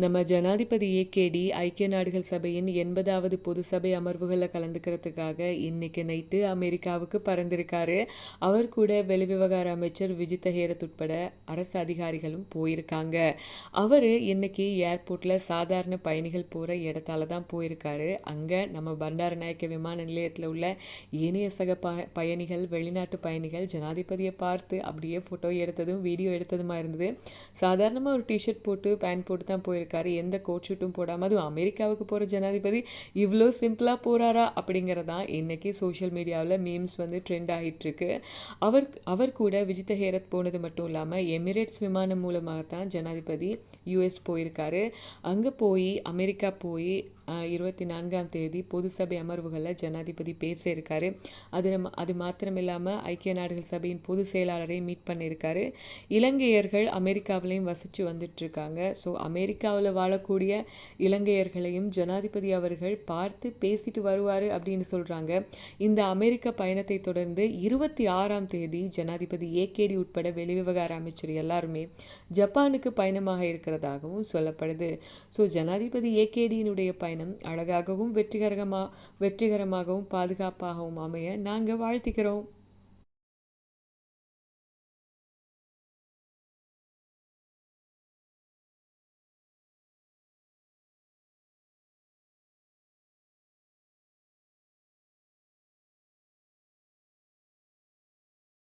நம்ம ஜனாதிபதி ஏகேடி ஐக்கிய நாடுகள் சபையின் எண்பதாவது பொது சபை அமர்வுகளில் கலந்துக்கிறதுக்காக இன்னைக்கு நைட்டு அமெரிக்காவுக்கு பறந்திருக்காரு. அவர் கூட வெளிவிவகார அமைச்சர் விஜித் ஹேரத் உட்பட அரசு அதிகாரிகளும் போயிருக்காங்க. அவர் இன்னைக்கு ஏர்போர்ட்டில் சாதாரண பயணிகள் போகிற இடத்தால தான் போயிருக்காரு. அங்கே நம்ம பண்டாரநாயக்க விமான நிலையத்தில் உள்ள ஏனைய சக ப பயணிகள் வெளிநாட்டு பயணிகள் ஜனாதிபதியை பார்த்து அப்படியே ஃபோட்டோ எடுத்ததும் வீடியோ எடுத்ததுமா இருந்தது. சாதாரணமாக ஒரு டிஷர்ட் போட்டு பேண்ட் போட்டு தான் போயிருக்காரு எந்த கோட் ஷூட்டும் போடாமல் அதுவும் அமெரிக்காவுக்கு போகிற ஜனாதிபதி இவ்வளோ சிம்பிளாக போகிறாரா அப்படிங்கிறதான் இன்னைக்கு சோஷியல் மீடியாவில் மீம்ஸ் வந்து ட்ரெண்ட் ஆகிட்டுருக்கு அவர் அவர் கூட விஜித்த ஹேரத் போனது மட்டும் இல்லாமல் எமிரேட்ஸ் விமானம் மூலமாக தான் ஜனாதிபதி யூஎஸ் போயிருக்காரு. அங்கே போய் அமெரிக்கா போய் இருபத்தி நான்காம் தேதி பொது சபை அமர்வுகளில் ஜனாதிபதி பேச இருக்காரு. அது நம்ம அது மாத்திரம் இல்லாமல் ஐக்கிய நாடுகள் சபையின் பொது செயலாளரை மீட் பண்ணியிருக்காரு இலங்கையர்கள் அமெரிக்காவிலையும் வசித்து வந்துட்டுருக்காங்க ஸோ இந்தியாவில் வாழக்கூடிய இலங்கையர்களையும் ஜனாதிபதி அவர்கள் பார்த்து பேசிட்டு வருவார் அப்படின்னு சொல்கிறாங்க இந்த அமெரிக்க பயணத்தை தொடர்ந்து இருபத்தி ஆறாம் தேதி ஜனாதிபதி ஏகேடி உட்பட வெளிவிவகார அமைச்சர் எல்லாருமே ஜப்பானுக்கு பயணமாக இருக்கிறதாகவும் சொல்லப்படுது. ஸோ ஜனாதிபதி ஏகேடியினுடைய பயணம் அழகாகவும் வெற்றிகரமாக வெற்றிகரமாகவும் பாதுகாப்பாகவும் அமைய நாங்கள் வாழ்த்திக்கிறோம்.